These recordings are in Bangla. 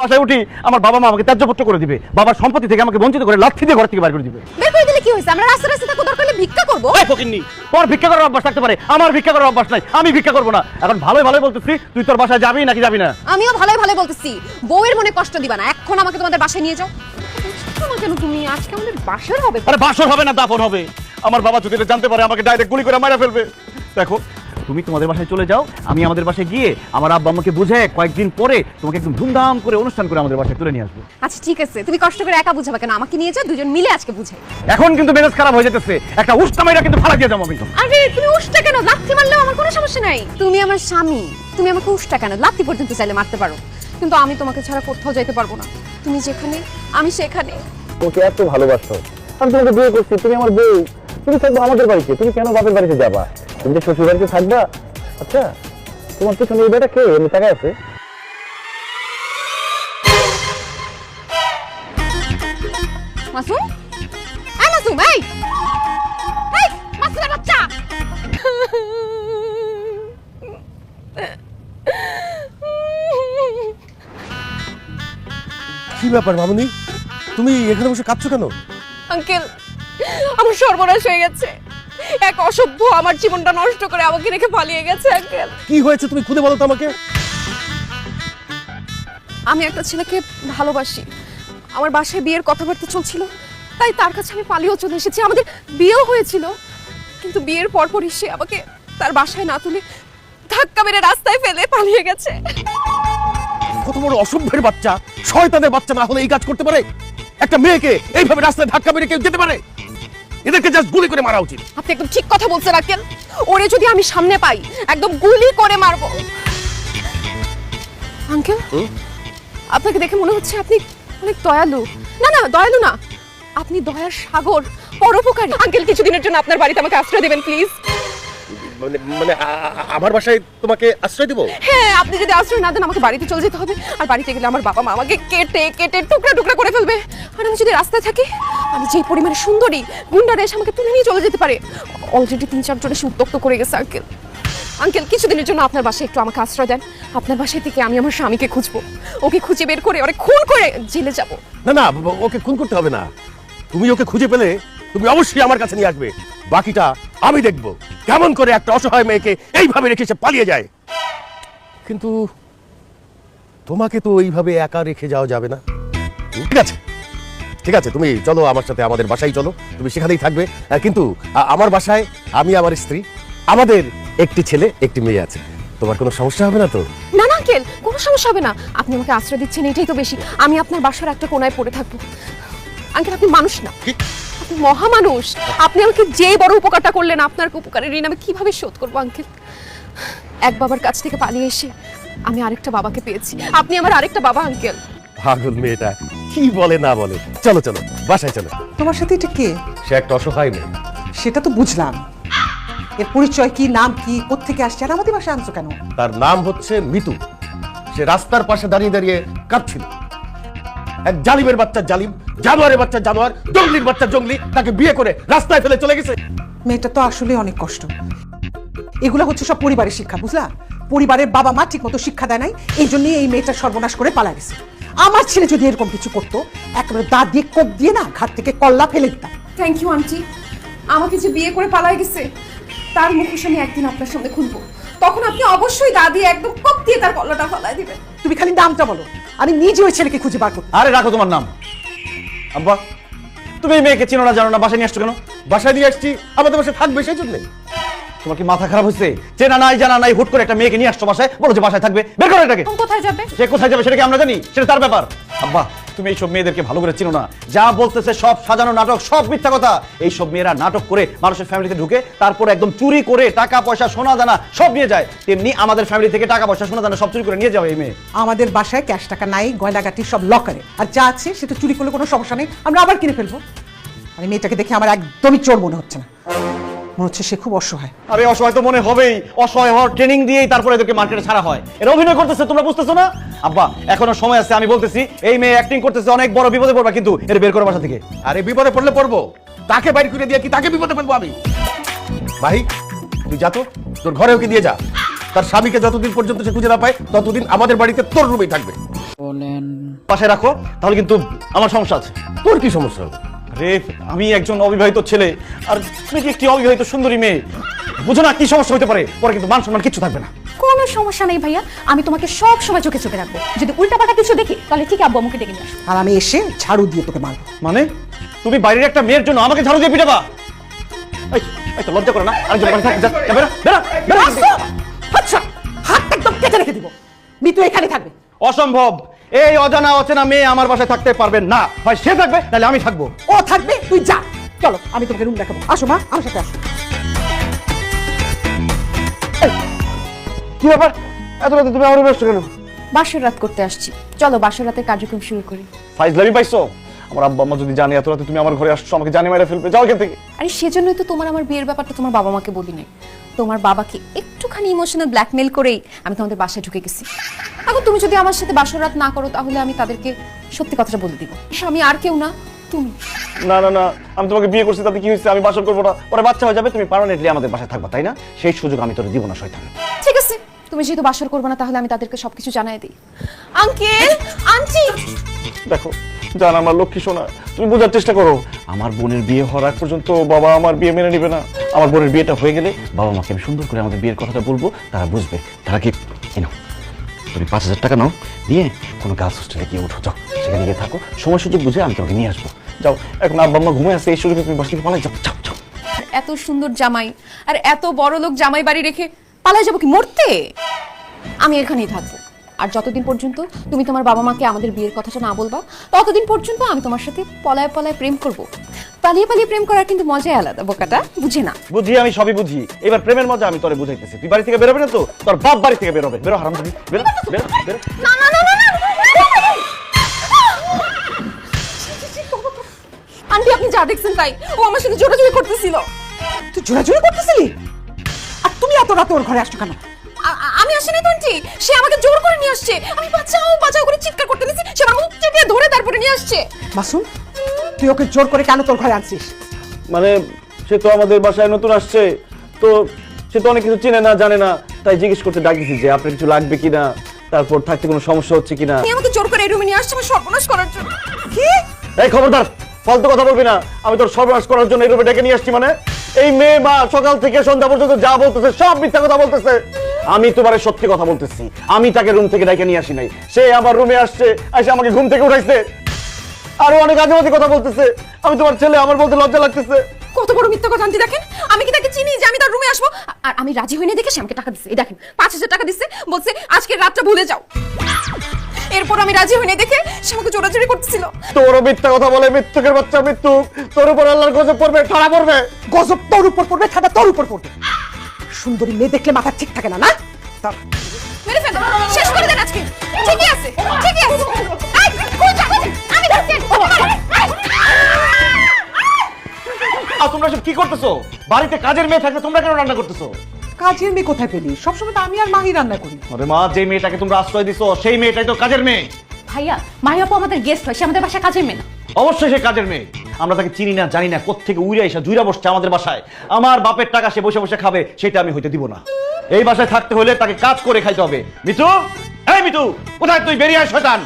বাসায় উঠি আমার বাবা মা আমাকে ত্যায্যপুত্র করে দিবে। বাবার সম্পত্তি থেকে আমাকে বঞ্চিত করে লাথি দিয়ে ঘর থেকে বাইর করে দিবে। বের করে দিলে কি হয়েছে? আমরা রাস্তা রাস্তা থাকব দরকার হলে ভিক্ষা করব। এই ফকিন্নি তোর ভিক্ষা করার অভ্যাস থাকতে পারে। আমার ভিক্ষা করার অভ্যাস নাই আমি ভিক্ষা করব না। এখন ভালোই ভালোই বলতেছি তুই তোর বাসায় যাবি নাকি যাবি না? আমিও ভালোই ভালো বলতেছি। বউয়ের মনে কষ্ট দিবা না এখন আমাকে তোমাদের বাসায় নিয়ে যাও। তোমার কেন তুমি? আজকে আমাদের বাসর হবে। আরে বাসর হবে না দাফন হবে। আমার বাবা যদি জানতে পারে আমাকে ডাইরেক্ট গুলি করে মারা ফেলবে। দেখো তুমি তোমাদের বাসায় চলে যাও আমি আমাদের বাসায় গিয়ে আমার আব্বা আমাকে বুঝে কয়েকদিন পরে তোমাকে একদম ধুমধাম করে অনুষ্ঠান করে আমাদের বাসায় তুলে নিয়ে আসব। আচ্ছা ঠিক আছে। তুমি কষ্ট করে একা বুঝাবে কেন? আমাকে নিয়ে যাও দুজন মিলে আজকে বুঝাই। এখন কিন্তু মেজাজ খারাপ হয়ে যেতেছে। একটা উষ্টা মাইরা কিন্তু ফালা দিয়ে যাব আমি। আরে তুমি উষ্টা কেন? লাথি মারলেও আমার কোনো সমস্যা নাই। তুমি আমার স্বামী। তুমি আমাকে উষ্টা কেন? লাথি পর্যন্ত চাইলে মারতে পারো। কিন্তু আমি তোমাকে ছাড়া কোথাও যাইতে পারব না। তুমি যেখানে আমি সেখানে। তোমাকে এত ভালোবাসো। আমি তোমাকে বিয়ে করছি তুমি আমার বউ। তুমি থাকব আমাদের বাড়িতে। তুমি কেন বাপের বাড়িতে যাবা? তুমি যে শ্বশুর বাড়িতে থাকবা? আচ্ছা তোমার পিছনে এই বেটা কে? এমনি টাকা আছে। মাসুম? এই মাসুম এই! এই মাসুমের বাচ্চা! কি ব্যাপার মামনি? তুমি এখানে বসে কাঁদছো কেন? আঙ্কেল আমার সর্বনাশ হয়ে গেছে। এক অসভ্য আমার জীবনটা নষ্ট করে আমাকে রেখে পালিয়ে গেছে আঙ্কেল। কি হয়েছে তুমি খুদে বলো তো আমাকে? আমি একটা ছেলেকে ভালোবাসি। আমার বাসায় বিয়ের কথাবার্তা চলছিল তাই তার কাছে আমি পালিয়েও চলে এসেছি। আমাদের বিয়েও হয়েছিল কিন্তু বিয়ের পরপরই সে আমাকে তার বাসায় না তুলে ধাক্কা মেরে রাস্তায় ফেলে পালিয়ে গেছে। কত বড় অসভ্যের বাচ্চা। শয়তানের বাচ্চা না হলে এই কাজ করতে পারে? একটা মেয়েকে এইভাবে রাস্তায় ধাক্কা মেরে কেউ যেতে পারে? এদেরকে জাস্ট গুলি করে মারা উচিত। আপনি একদম ঠিক কথা বলছেন আঙ্কেল। ওরে যদি আমি সামনে পাই একদম গুলি করে মারবো। আঙ্কেল আপনাকে দেখে মনে হচ্ছে আপনি অনেক দয়ালু। না না দয়ালু না। আপনি দয়ার সাগর পরোপকারী। আঙ্কেল কিছুদিনের জন্য আপনার বাড়িতে আমাকে আশ্রয় দেবেন প্লিজ। মানে মানে আমার বাসায় তোমাকে আশ্রয় দিব? হ্যাঁ আপনি যদি আশ্রয় না দেন আমাকে বাড়িতে চলে যেতে হবে। আর বাড়িতে গেলে আমার বাবা মা আমাকে কেটে কেটে টুকরা টুকরা করে ফেলবে। রাস্তায় থাকি? আমি যে পরিমাণে সুন্দরী, গুন্ডারা এসে আমাকে তুলে নিয়ে চলে যেতে পারে। অলরেডি তিন, চারজন এসে উত্তক্ত করে গেছে আঙ্কেল আঙ্কেল কিছুদিনের জন্য আপনার বাসায় একটু আমাকে আশ্রয় দেন। আপনার বাসায় থেকে আমি আমার স্বামীকে খুঁজবো। ওকে খুঁজে বের করে ওরে খুন করে জেলে যাব। না না ওকে খুন করতে হবে না। তুমি ওকে খুঁজে পেলে তুমি অবশ্যই আমার কাছে নিয়ে আসবে। বাকিটা আমি দেখব। কেমন করে একটা অসহায় মেয়েকে এইভাবে রেখে সে পালিয়ে যায়। কিন্তু তোমাকে তো এইভাবে একা রেখে যাওয়া যাবে না। ঠিক আছে। ঠিক আছে তুমি চলো আমার সাথে আমাদের বাসায় চলো। তুমি সেখানেই থাকবে। কিন্তু আমার বাসায় আমি আমার স্ত্রী আমাদের একটি ছেলে একটি মেয়ে আছে। তোমার কোনো সমস্যা হবে না তো? না না আঙ্কেল কোনো সমস্যা হবে না। আপনি আমাকে আশ্রয় দিচ্ছেন এটাই তো বেশি। আমি আপনার বাসার একটা কোনায় পড়ে থাকব। আঙ্কেল আপনি মানুষ না? আপনি মহামানুষ। আপনি আমাকে যে বড় উপকারটা করলেন আপনার উপকারের ঋণ আমি কীভাবে শোধ করব আঙ্কেল? এক বাবার কাছ থেকে পালিয়ে এসে আমি আরেকটা বাবাকে পেয়েছি। আপনি আমার আরেকটা বাবা আঙ্কেল। পাগল মেয়েটা। কি বলে না বলে? চলো চলো বাসায় চলো। তোমার সাথে এটা কে? সে একটা অসহায় মেয়ে। সেটা তো বুঝলাম। এর পরিচয় কি নাম কি কোত্থেকে আসছে আর আমাদের বাসায় আনছো কেন? তার নাম হচ্ছে মিতু। সে রাস্তার পাশে দাঁড়িয়ে দাঁড়িয়ে কাঁদছিল। এক জালিমের বাচ্চা জালিম জানোয়ারের বাচ্চা জানোয়ার জঙ্গলির বাচ্চা জঙ্গলি তাকে বিয়ে করে রাস্তায় ফেলে চলে গেছে। মেয়েটা তো আসলে অনেক কষ্ট। এগুলো হচ্ছে সব পরিবারের শিক্ষা বুঝলা? পরিবারের বাবা মা ঠিক মতো শিক্ষা দেয় নাই এই জন্যই এই মেয়েটা সর্বনাশ করে পালা গেছে। আমার ছেলে যদি এরকম কিছু করতো একেবারে দাঁত দিয়ে কোপ দিয়ে না ঘাট থেকে কল্লা ফেলে দিতাম। Thank you aunty. আমাকে যে বিয়ে করে পালাই গেছে তার মুখোশ আমি একদিন আপনার সামনে খুলবো। তখন আপনি অবশ্যই দাদি একদম কপ দিয়ে তার কল্লাটা ফলাই দিবেন। তুমি খালি নামটা বলো। আমি নিজে ওই ছেলেকে খুঁজে বার করব আরে রাখো তোমার নাম। আব্বা তুমি এই মেয়েকে চিনো না জানো না বাসায় নিয়ে আসছো কেন? বাসায় নিয়ে আসছি আমাদের বাসায় থাকবে সেই জন্যে। তোমার কি মাথা খারাপ হচ্ছে চেনা নাই জানা নাই হুট করে একটা মেয়েকে নিয়ে আসছো বাসায়? বলো যে বাসায় থাকবে। বের করো এটাকে। কোথায় যাবে? সে কোথায় যাবে সেটা কি আমরা জানি? সেটা তার ব্যাপার। আব্বা তুমি এইসব মেয়েদেরকে ভালো করে চিনো না। যা বলতেছে সব সাজানো নাটক সব মিথ্যা কথা। এইসব মেয়েরা নাটক করে মানুষের ফ্যামিলিতে ঢুকে তারপর একদম চুরি করে টাকা পয়সা সোনা দানা সব নিয়ে যায়। তেমনি আমাদের ফ্যামিলি থেকে টাকা পয়সা সোনা দানা সব চুরি করে নিয়ে যাবে এই মেয়ে। আমাদের বাসায় ক্যাশ টাকা নাই গয়নাগাটি সব লকারে আর যা আছে সেটা চুরি করলে কোনো সমস্যা নেই আমরা আবার কিনে ফেলব। আর মেয়েটাকে দেখে আমার একদমই চোর মনে হচ্ছে না। মনে হচ্ছে সে খুব অসহায়। আরে অসহায় তো মনে হবেই। অসহায় হওয়ার ট্রেনিং দিয়েই তারপরে এদেরকে মার্কেটে ছাড়া হয়। এরা অভিনয় করতেছে তোমরা বুঝতেছো না? আব্বা এখনও সময় আছে আমি বলতেছি এই মেয়ে অ্যাক্টিং করতেছে অনেক বড় বিপদে পড়বা কিন্তু এর বের করে বাসা থেকে। আরে বিপদে পড়লে পড়ব। তাকে বাইর করে দিয়ে কি তাকে বিপদে ফেলব আমি? ভাই তুই যা তো তোর ঘরে ওকে দিয়ে যা। তার স্বামীকে যতদিন পর্যন্ত সে খুঁজে না পায় ততদিন আমাদের বাড়িতে তোর রুমেই থাকবে। বলেন। পাশে রাখো তাহলে কিন্তু আমার সমস্যা আছে। তোর কি সমস্যা হবে? আরে আমি একজন অবিবাহিত ছেলে। আর তুমি কি একটি অবিবাহিত সুন্দরী মেয়ে? বুঝো না কি সমস্যা হতে পারে পরে কিন্তু মান সম্মান কিছু থাকবে না। কোনো সমস্যা নেই ভাইয়া আমি তোমাকে সব সময় চোখে চোখে রাখব। যদি উল্টাপাল্টা কিছু দেখি তাহলে ঠিক আব্বু আমাকে ডেকে নিয়ে আসব। আর আমি এসে ঝাড়ু দিয়ে তোকে মারবো। মানে? তুমি বাইরের একটা মেয়ের জন্য আমাকে ঝাড়ু দিয়ে পিটাবা? এই, এই তো লজ্জা করে না আরেকজন বাড়ি থাক, যা, যা, বেরো, বেরো, বেরো। আচ্ছা হাতটা একদম কেটে রেখে দিব। মিতু এখানে থাকবে। অসম্ভব। এই অজানা অচেনা মেয়ে আমার বাসায় থাকতে পারবে না। হয় সে থাকবে? তাহলে আমি থাকব। ও থাকবে? তুই যা। চলো আমি তোমাকে রুম দেখাবো। আসো মা আমার সাথে আসো। কি ব্যাপার? এত রাতে তুমি আমার ব্যস্ত কেন? বাসর রাত করতে আসছি। চলো বাসর রাতের কার্যক্রম শুরু করি। ফাইজলামি পাইছো? আমার আব্বা আম্মা যদি জানে এত রাতে তুমি আমার ঘরে আসছো আমাকে জানি মেরে ফেলবে। যাও এখান থেকে। আরে সেজন্যই তো তোমার আমার বিয়ের ব্যাপারটা তোমার বাবা মাকে বলি নাই। তোমার বাবাকে একটুখানি ইমোশনাল ব্ল্যাকমেল করেই আমি তোমাদের বাসায় ঢুকে গেছি। এখন তুমি যদি আমার সাথে বাসর রাত না করো, তাহলে আমি তাদেরকে সত্যি কথাটা বলে দিব। আমি আর কেউ না, তুমি। না না না, আমি তোমাকে বিয়ে করছি, তাতে কি হয়েছে? আমি বাসর করব না। পরে বাচ্চা হয়ে যাবে, তুমি পার্মানেন্টলি আমাদের বাসায় থাকবা, তাই না? সেই সুযোগ আমি তোর দিব না, শয়তান। তুমি যেহেতু বাসর করবে না তাহলে আমি তাদেরকে সবকিছু জানাই দিই। Uncle aunty! দেখো জান আমার লক্ষ্মী শোনা তুমি বোঝার চেষ্টা করো। আমার বোনের বিয়ে হওয়ার আগ পর্যন্ত বাবা আমার বিয়ে মেনে নেবে না। আমার বোনের বিয়েটা হয়ে গেলে বাবা মাকে আমি সুন্দর করে আমাদের বিয়ের কথাটা বলব তারা বুঝবে। তারা কি কি নাও তুমি পাঁচ হাজার টাকা নাও দিয়ে কোনো গার্লস হোস্টেলে গিয়ে উঠো যাও সেখানে গিয়ে থাকো। সময় সুযোগ বুঝে আমি তোমাকে নিয়ে আসব। যাও এখন আব্বা আম্মা ঘুমিয়ে আসছে এই সুযোগে তুমি বাসা থেকে পালাই যাও যাও এত সুন্দর জামাই আর এত বড় লোক জামাই বাড়ি রেখে পালায় যাব কি মরতে আমি এখানেই থাকব আর যতদিন পর্যন্ত তুমি তোমার বাবা মাকে আমাদের বিয়ের কথাটা না বলবা ততদিন পর্যন্ত আমি তোমার সাথে পলায় পলায় প্রেম করব পালিয়ে পালিয়ে প্রেম করার কিন্তু মজাই আলাদা বোকাটা বুঝে না বুঝি আমি সবই বুঝি এবার প্রেমের মজা আমি তোরে বুঝাইতেছি তুই বাড়ি থেকে বেরোবে না তো তোর বাপ বাড়ি থেকে বেরোবে বেরো হারাম বেরো বেরো বেরো না না না না না আন্টি আপনি যা দেখছেন তাই ও আমার সাথে জোরাজুরি করতেছিল তুই জোরাজুরি করতেছিলি তুমি এত রাতে ওর ঘরে আসছো কেন? আমি আসিনি তো সে আমাকে জোর করে নিয়ে আসছে। আমি বাঁচাও বাঁচাও করে চিৎকার করতে নিয়েছি সে আমার মুখ চেপে ধরে তারপরে নিয়ে আসছে। মাসুম তুই ওকে জোর করে কেন তোর ঘরে আনছিস? মানে সে তো আমাদের বাসায় নতুন আসছে। তো সে তো অনেক কিছু চেনে না জানে না। তাই জিজ্ঞেস করতে ডাকিছি যে আপনার কিছু লাগবে কিনা? তারপর থাকতে কোনো সমস্যা হচ্ছে কিনা? আপনি আমাকে জোর করে এই রুমে নিয়ে আসছে আমার সর্বনাশ করার জন্য। কি? এই খবরদার ফালতু কথা বলবি না। আমি তোর সর্বনাশ করার জন্য এই রুমে ডেকে নিয়ে আসছি মানে? এই মেয়ে বা সকাল থেকে সন্ধ্যা পর্যন্ত যা বলতেছে, সব মিথ্যা কথা বলতেছে। আমি তোমার সত্যি কথা বলতেছি। আমি তাকে রুম থেকে ডেকে নিয়ে আসি নাই। সে আমার রুমে আসছে, এসে আমাকে ঘুম থেকে উঠাইছে। আরও অনেক আজেবাজে কথা বলতেছে। আমি তোমার ছেলে, আমার বলতে লজ্জা লাগতেছে। কত বড় মিথ্যা কথা আন্টি, দেখেন? আমি কি তাকে চিনি যে আমি তার রুমে আসব? আর আমি রাজি হইনি দেখে সে আমাকে টাকা দিচ্ছে এই দেখেন, পাঁচ হাজার টাকা দিচ্ছে বলছে, আজকে রাতটা ভুলে যাও। এরপর আমি রাজি হইনি দেখে সে আমাকে জোরাজুরি করতেছিল। তোরও মিথ্যা কথা বলে মৃত্যুকের বাচ্চা মৃত্যু তোর উপর আল্লাহর গজব পড়বে ঠাড়া পড়বে। গজব তোর উপর পড়বে ঠাডা তোর উপর পড়বে। সুন্দরী মেয়ে দেখলে মাথা ঠিক থাকে না না? তা- মেরে ফেলো। শেষ করে দেন আজকে। ঠিকই আছে ঠিকই আছে। এই, কই যা, আমি আর তোমরা সব কি করতেছো? বাড়িতে কাজের মেয়ে থাকলে তোমরা কেন রান্না করতেছো? কাজের মেয়ে কোথায় পেলি? সবসময় তো আমি আর মাহি রান্না করি। আরে মা যে মেয়েটাকে তোমরা আশ্রয় দিছো সেই মেয়েটাই তো কাজের মেয়ে। ভাইয়া মাহিয়াপু আমাদের গেস্ট হয় সে আমাদের বাসা কাজের মেয়ে না। অবশ্যই সে কাজের মেয়ে। আমরা তাকে চিনি না জানি না কোত্থেকে উইরা এসে জুইরা বসছে আমাদের বাসায়। আমার বাপের টাকা সে বসে বসে খাবে সেটা আমি হইতে দিব না। এই বাসায় থাকতে হলে তাকে কাজ করে খাইতে হবে। মিতু এই মিতু কোথায় তুই বেরিয়ে আয় শয়তান?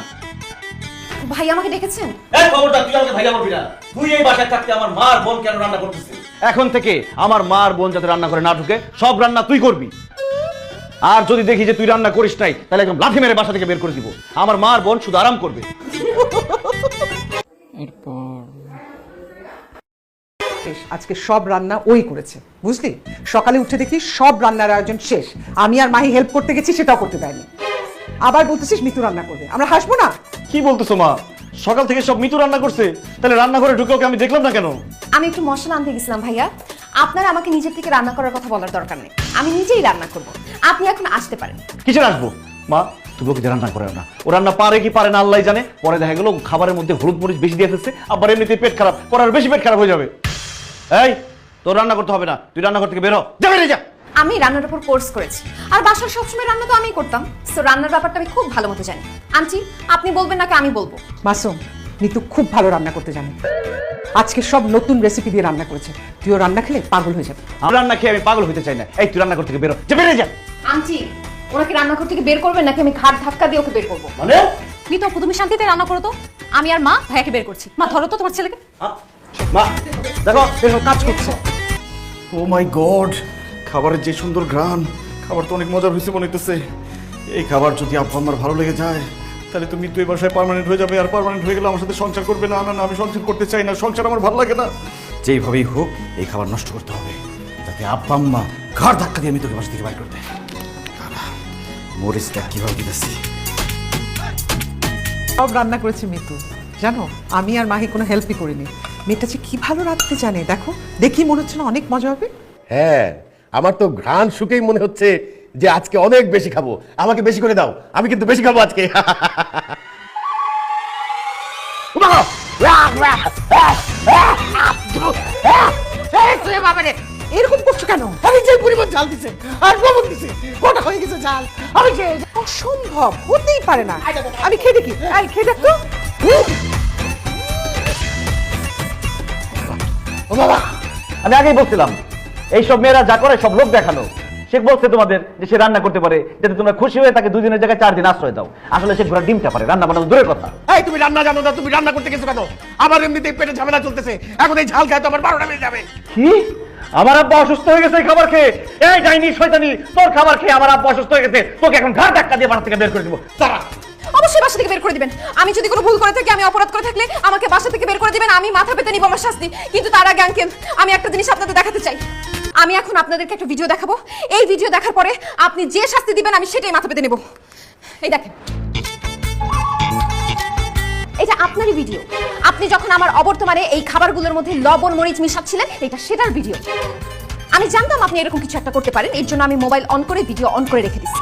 ভাই আমাকে ডেকেছেন? এই খবরটা তুই আমাকে ভাইয়া বলবি না। তুই এই বাসায় থাকতে আমার মার বোন কেন রান্না করতেছিস? এখন থেকে আমার মার বোন যাতে রান্না করে না ঢুকে সব রান্না তুই করবি। আর যদি দেখি যে তুই রান্না করিস নাই তাহলে একদম লাথি মেরে বাসা থেকে বের করে দিব। আমার মার বোন শুধু আরাম করবে। এরপর শেষ। আজকে সব রান্না ওই করেছে বুঝলি? সকালে উঠে দেখি সব রান্নার আয়োজন শেষ। আমি আর মাহি হেল্প করতে গেছি সেটাও করতে দেয়নি। আবার বলতেছিস মিতু রান্না করবে। আমরা হাসবো না? কি বলতেছো মা? সকাল থেকে সব মিতু রান্না করছে তাহলে রান্না রান্নাঘরে ঢুকে ওকে আমি দেখলাম না কেন? আমি একটু মশলা আনতে গেছিলাম ভাইয়া। আপনার আমাকে নিজের থেকে রান্না করার কথা বলার দরকার নেই। আমি নিজেই রান্না করব। আপনি এখন আসতে পারেন। কিসের আসব? মা তুমি ওকে রান্না করে না। ও রান্না পারে কি পারে না আল্লাহ জানে। পরে দেখা গেল খাবারের মধ্যে হলুদ মরিচ বেশি দিয়ে ফেলছে আবার এমনিতে পেট খারাপ। পরে আর বেশি পেট খারাপ হয়ে যাবে। এই তোর রান্না করতে হবে না। তুই রান্নাঘর থেকে বেরো যা বেরিয়ে যা! আমি রান্নার উপর কোর্স করেছি। আর বাসার সবসময় রান্না তো আমিই করতাম। সো রান্নার ব্যাপারটা আমি খুব ভালো মতো জানি। আন্টি আপনি বলবেন নাকি আমি বলব? মাসুম মিতু খুব ভালো রান্না করতে জানে। আজকে সব নতুন রেসিপি দিয়ে রান্না করেছে। তুইও রান্না খেলে পাগল হয়ে যাবে। আমি রান্না খেয়ে আমি পাগল হতে চাই না। এই তুই রান্নাঘর থেকে বেরো যা বেরিয়ে যা। আন্টি ওনাকে রান্নাঘর থেকে বের করবেন নাকি আমি ঘাট ধাক্কা দিয়ে ওকে বের করব? মানে? মিতু আপু, তুমি শান্তিতে রান্না করো তো। আমি আর মা ভাইয়াকে বের করছি। মা ধরো তো তোমার ছেলেকে। মা দেখো দেখো কাজ করছে। ও মাই গড খাবারের যে সুন্দর ঘ্রাণ খাবার তো অনেক মজার হয়েছে মনে হইতেছে। এই খাবার যদি আব্বা আমার ভালো লেগে যায় তাহলে তুমি এই বাসায় পার্মানেন্ট হয়ে যাবে আর পার্মানেন্ট হয়ে গেলে আমার সাথে সংসার করবে না না না আমি সংসার করতে চাই না সংসার আমার ভালো লাগে না। যেইভাবেই হোক এই খাবার নষ্ট করতে হবে যাতে আব্বা আম্মা ঘর ধাক্কা দিয়ে আমি তোকে বাসা থেকে বাইর করতে মরিচটা কীভাবে দিতেছি? সব রান্না করেছে মিতু। জানো আমি আর মাকে কোনো হেল্পই করিনি। মেয়েটা যে কি ভালো রাখতে জানে দেখো দেখি মনে হচ্ছে না অনেক মজা হবে। হ্যাঁ আমার তো ঘ্রাণ শুকেই মনে হচ্ছে যে আজকে অনেক বেশি খাব। আমাকে বেশি করে দাও। আমি কিন্তু বেশি খাব আজকে। এরকম করছ কেন? আমি যে পরিমাণ জাল দিছে আর লবণ দিছে হয়ে গেছে জাল। আমি যে অসম্ভব হতেই পারে না। আমি খেয়ে দেখি। আই খেয়ে দেখ তো। ও বাবা আমি আগেই বলছিলাম এইসব মেয়েরা যা করে সব লোক দেখানো। সে বলছে তোমাদের যে সে রান্না করতে পারে যাতে তোমরা খুশি হয়ে তাকে দুদিনের জায়গায় চার দিন আশ্রয় দাও। আসলে সে ঘোড়া ডিমটা পারে রান্না বানানো দূরের কথা। এই তুমি রান্না জানো না তুমি রান্না করতে গেছো কেন? আমার এমনিতেই পেটে ঝামেলা চলতেছে। এখন এই ঝাল খায় তো আমার বারোটা বেজে যাবে। কি? আমার আব্বা অসুস্থ হয়ে গেছে খাবার খেয়ে। এই ডাইনি শয়তানি তোর খাবার খেয়ে আমার আব্বা অসুস্থ হয়ে গেছে। তোকে এখন ঘাড় ধাক্কা দিয়ে বাসা থেকে বের করে দিব। তারা অবশ্যই বাসা থেকে বের করে দিবেন। আমি যদি কোনো ভুল করে থাকি আমি অপরাধ করে থাকলে আমাকে বাসা থেকে বের করে দিবেন আমি মাথা পেতে নিব আমার শাস্তি। কিন্তু তার আগে আঙ্কেল আমি একটা জিনিস আপনাদের দেখাতে চাই। আমি এখন আপনাদেরকে একটা ভিডিও দেখাবো। এই ভিডিও দেখার পরে আপনি যে শাস্তি দিবেন, আমি সেটাই মাথা পেতে নেব। এই দেখেন। এটা আপনারই ভিডিও আপনি যখন আমার অবর্তমানে এই খাবারগুলোর মধ্যে লবণ, মরিচ মিশাচ্ছিলেন, এটা সেটার ভিডিও আমি জানতাম আপনি এরকম কিছু একটা করতে পারেন, এর জন্য আমি মোবাইল অন করে ভিডিও অন করে রেখে দিচ্ছি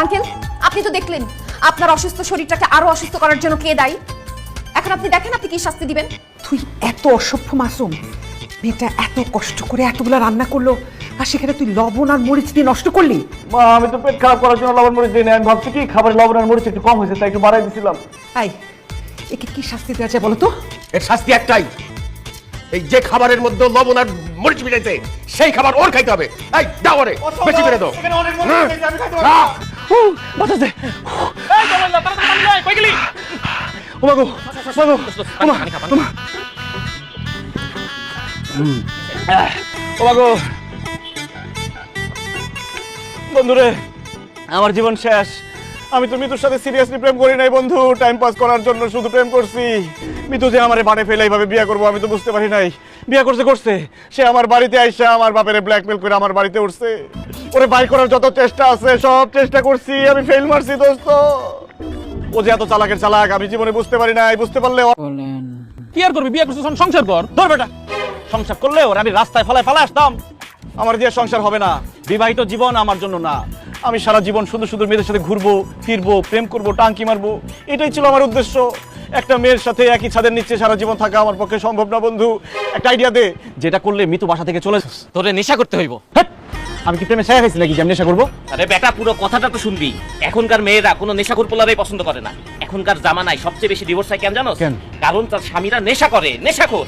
আঙ্কেল আপনি তো দেখলেন, আপনার অসুস্থ শরীরটাকে আরও অসুস্থ করার জন্য কে দায়ী? এখন আপনি দেখেন আপনি কি শাস্তি দিবেন? তুই এত অসভ্য মাসুম। মেয়েটা এত কষ্ট করে এতগুলো রান্না করল আর সেখানে তুই লবণ আর মরিচ দিয়ে নষ্ট করলি? মা আমি তো পেট খারাপ করার জন্য লবণ মরিচ দিই না আমি ভাবছি কি খাবারে লবণ আর মরিচ একটু কম হয়েছে তাই একটু বাড়াই দিছিলাম। আই একে কি শাস্তি দেওয়া যায় বলো তো? এর শাস্তি একটাই। এই যে খাবারের মধ্যে লবণ আর মরিচ মিলাইছে সেই খাবার ওর খাইতে হবে। এই দাও ওরে বেশি করে দাও। হুম। আহ! বাঁচাতে ও মাগো মাগো ওমা ওমা বন্ধুরে আমার জীবন শেষ। আমি তো মিতুর সাথে সিরিয়াসলি প্রেম করি নাই বন্ধু। টাইম পাস করার জন্য শুধু প্রেম করছি। মিতু যে আমারে বাড়ে ফেলে এইভাবে বিয়ে করব আমি তো বুঝতে পারি নাই। বিয়ে করছে করছে। সে আমার বাড়িতে আইসা আমার বাপেরে ব্ল্যাকমেল করে আমার বাড়িতে উঠছে। ওরে বাই করার যত চেষ্টা আছে সব চেষ্টা করছি। আমি ফেল মারছি দোস্ত। ও যে এত চালাকের চালাক আমি জীবনে বুঝতে পারি নাই। বুঝতে পারলে কি আর করবি? বিয়ে করছিস সংসার কর। ধর বেটা। সংসার করলেও আমি রাস্তায় ফলায় ফেলা আসতাম আমার দিয়ে সংসার হবে না। বিবাহিত জীবন আমার জন্য না। আমি সারা জীবন শুধু শুধু মেয়েদের সাথে ঘুরবো ফিরবো প্রেম করব টাঙ্কি মারবো। এটাই ছিল আমার উদ্দেশ্য। একটা মেয়ের সাথে একই ছাদের নিচে সারা জীবন থাকা আমার পক্ষে সম্ভব না বন্ধু। একটা আইডিয়া দে যেটা করলে মিতু বাসা থেকে চলে। তোরে নেশা করতে হইব! আমি কি প্রেমে ছায়া খাইছি নাকি যে আমি নেশা করব? আরে বেটা পুরো কথাটা তো শুনবি। এখনকার মেয়েরা কোনো নেশাখোর পোলারাই পছন্দ করে না। এখনকার জামানায় সবচেয়ে বেশি ডিভোর্স হয় কেন জানো কারণ তার স্বামীরা নেশা করে। নেশাখোর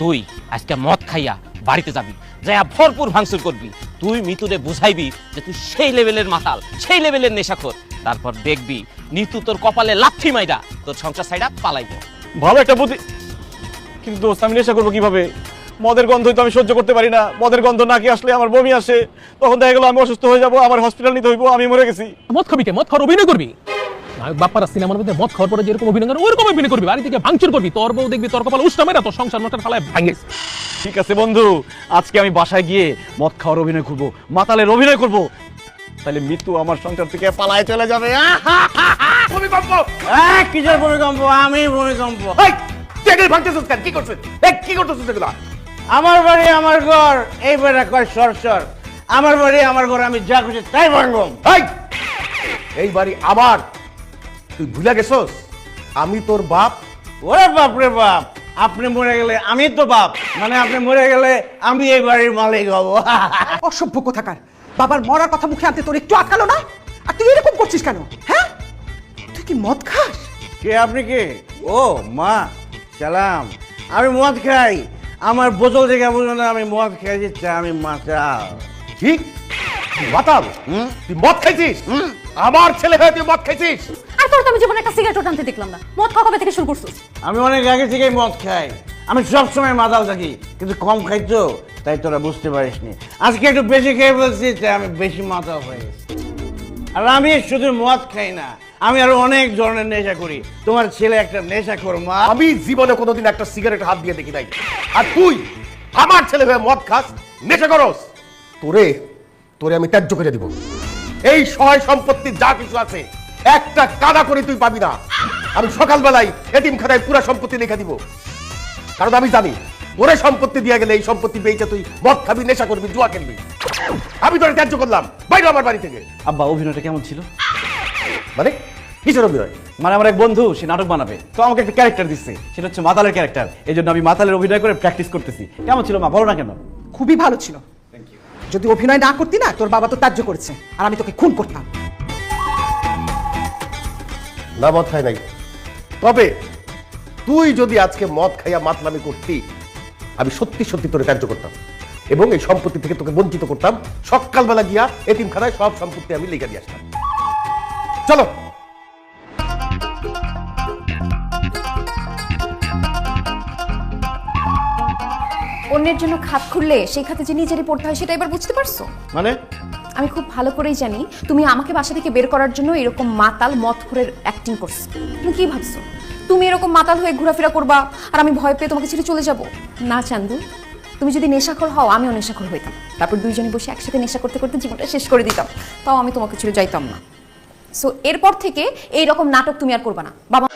তুই আজকে মদ খাইয়া বাড়িতে যাবি যাইয়া ভরপুর ভাঙচুর করবি। তুই মিতুরে বুঝাইবি যে তুই সেই লেভেলের মাতাল সেই লেভেলের নেশাখোর। তারপর দেখবি নিতু তোর কপালে লাথি মাইরা তোর সংসার সাইডা পালাইবো। ভালো একটা বুদ্ধি। কিন্তু দোস্ত আমি নেশা করব কীভাবে? মদের গন্ধই তো আমি সহ্য করতে পারি না। মদের গন্ধ নাকি আসলে আমার বমি আসে। তখন দেখা গেলো আমি অসুস্থ হয়ে যাব আমার হসপিটাল নিতে হইবো আমি মরে গেছি। মদ খাবি কে? মদ খাওয়ার অভিনয় করবি? বাপ্পারা সিনেমার মধ্যে মদ খাওয়ার পরে যেরকম অভিনয় করে ওরকম অভিনয় করবি। বাড়ি থেকে ভাঙচুর করবি। তোর বউ দেখবি তোর কপাল উষ্টা মেরা তোর সংসার নষ্টের ফালায় ভাঙে ঠিক আছে বন্ধু আজকে আমি বাসায় গিয়ে মদ খাওয়ার অভিনয় করব মাতালের অভিনয় করব। তাহলে মৃত্যু আমার সংসার থেকে পালায় চলে যাবে ভূমিকম্প! কিসের ভূমিকম্প? আমি ভূমিকম্প। টেবিল ভাঙতেছিস কেন? কি করছিস? কি করতেছিস এগুলা? আমার বাড়ি আমার ঘর এই বেড়া কয় সর সর। আমার বাড়ি আমার ঘর আমি যা খুশি তাই ভাঙবো। এই এই বাড়ি আমার তুই ভুলে গেছস? আমি তোর বাপ। ওরে বাপ রে বাপ আপনি মরে গেলে আমি তো বাপ। মানে আপনি মরে গেলে আমি এই বাড়ির মালিক হব। অসভ্য কোথাকার। বাবার মরার কথা মুখে আনতে তোর একটু আটকালো না? আর তুই এরকম করছিস কেন? হ্যাঁ? তুই কি মদ খাস? কে আপনি কে? ও মা সালাম। আমি মদ খাই। আমার বোতল থেকে বুঝো না আমি মদ খাই দিচ্ছি আমি মাতাল। ঠিক? তুই মাতাল তুই মদ খাইছিস? আমার ছেলে হয়ে তুই মদ খাইছিস? আর তোর তো আমি জীবনে একটা সিগারেট টানতে দেখলাম না। মদ খাওয়া কবে থেকে শুরু করছিস? আমি অনেক আগে থেকেই মদ খাই। আমি সব সময় মাতাল থাকি কিন্তু কম খাই তো তাই তোরা বুঝতে পারিসনি। আজকে একটু বেশি খেয়ে বলছি তাই আমি বেশি মাতাল হয়ে গেছি। আর আমি শুধু মদ খাই না আমি আরও অনেক ধরনের নেশা করি। তোমার ছেলে একটা নেশা কর মা। আমি জীবনে কোনোদিন একটা সিগারেট হাত দিয়ে দেখি নাই। আর তুই আমার ছেলে হয়ে মদ খাস নেশা করস। তোরে তোরে আমি ত্যায্য করে দিব। এই সহায় সম্পত্তি যা কিছু আছে একটা কাদা করে তুই পাবি না। আমি সকালবেলায় এতিম খাতায় পুরো সম্পত্তি লিখে দিব। কারণ আমি জানি ওরে সম্পত্তি দিয়ে গেলে এই সম্পত্তি বেচে তুই মদ খাবি নেশা করবি জুয়া খেলবি। আমি তোরে ত্যায্য করলাম বাইরে আমার বাড়ি থেকে। আব্বা অভিনয়টা কেমন ছিল? মানে কিসের অভিনয়? মানে আমার এক বন্ধু সে নাটক বানাবে। তো আমাকে একটা ক্যারেক্টার দিচ্ছে সেটা হচ্ছে মাতালের ক্যারেক্টার এই জন্য আমি মাতালের অভিনয় করে প্র্যাকটিস করতেছি। কেমন ছিল মা বলো না কেন? খুবই ভালো ছিল। যদি অভিনয় না করতি না, তোর বাবা তো ত্যায্য করেছে। আর আমি তোকে খুন করতাম। না খাই নাই। তবে তুই যদি আজকে মদ খাইয়া মাতলামি করতি, আমি সত্যি সত্যি তোরে ত্যায্য করতাম। এবং এই সম্পত্তি থেকে তোকে বঞ্চিত করতাম। সকালবেলা গিয়া এতিমখানায় সব সম্পত্তি আমি লিখে দিয়ে আসতাম। চলো। অন্যের জন্য খাত খুললে সেই খাতে যে নিজেরই পড়তে হয় সেটা এবার বুঝতে পারছ? মানে? আমি খুব ভালো করেই জানি তুমি আমাকে বাসা থেকে বের করার জন্য এরকম মাতাল মদ ঘুরের অ্যাক্টিং করছ। তুমি কি ভাবছ? তুমি এরকম মাতাল হয়ে ঘোরাফেরা করবা আর আমি ভয় পেয়ে তোমাকে ছেড়ে চলে যাব? না চান্দু। তুমি যদি নেশাখোর হও আমিও নেশাখোর হইতাম। তারপর দুইজনে বসে একসাথে নেশা করতে করতে জীবনটা শেষ করে দিতাম। তাও আমি তোমাকে ছেড়ে যাইতাম না। সো এরপর থেকে এই রকম নাটক তুমি আর করবা না। বাবা